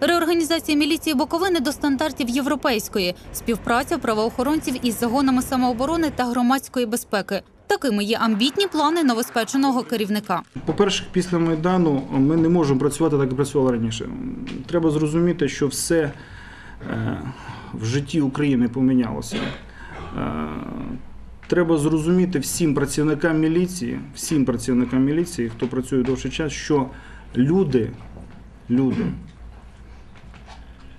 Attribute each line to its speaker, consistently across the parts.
Speaker 1: Реорганізація міліції Буковини до стандартів європейської, співпраця правоохоронців із загонами самооборони та громадської безпеки. Такими є амбітні плани новоспеченого керівника.
Speaker 2: По-перше, після Майдану ми не можемо працювати так, як працювали раніше. Треба зрозуміти, що все е, в житті України помінялося. Е, Треба зрозуміти всім працівникам міліції, всім працівникам міліції, хто працює довший час, що люди, люди,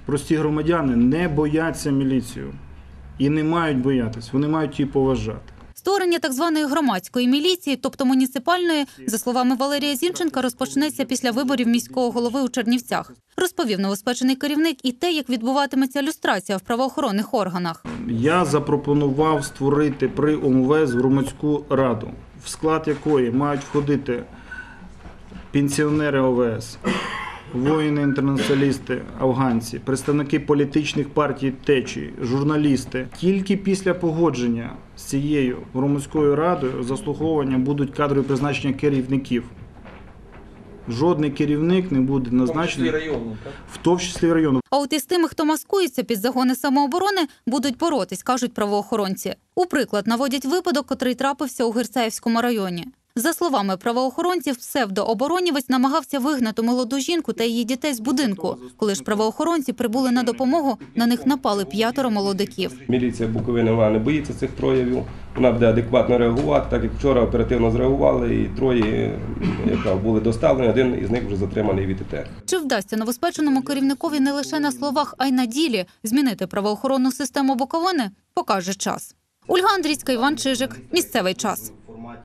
Speaker 2: прості громадяни не бояться міліцію і не мають боятись, вони мають її поважати.
Speaker 1: Створення так званої громадської міліції, тобто муніципальної, за словами Валерія Зінченка, розпочнеться після виборів міського голови у Чернівцях. Розповів новоспечений керівник і те, як відбуватиметься люстрація в правоохоронних органах.
Speaker 2: Я запропонував створити при ОМВС громадську раду, в склад якої мають входити пенсіонери ОВС, воїни-інтернаціоналісти, афганці, представники політичних партій течії, журналісти. Тільки після погодження з цією громадською радою заслуговування будуть кадрові призначення керівників. Жодний керівник не буде назначений,
Speaker 3: району,
Speaker 2: в тому числі району.
Speaker 1: А от із тими, хто маскується під загони самооборони, будуть боротись, кажуть правоохоронці. У приклад наводять випадок, котрий трапився у Герцаївському районі. За словами правоохоронців, псевдооборонівець намагався вигнати молоду жінку та її дітей з будинку. Коли ж правоохоронці прибули на допомогу, на них напали п'ятеро молодиків.
Speaker 3: Міліція Буковини вона не боїться цих проявів. Вона буде адекватно реагувати, так як вчора оперативно зреагували, і троє яка були доставлені, один із них вже затриманий від ІТР.
Speaker 1: Чи вдасться новоспеченому керівникові не лише на словах, а й на ділі змінити правоохоронну систему Буковини, покаже час. Ольга Андрійська, Іван Чижик. Місцевий час.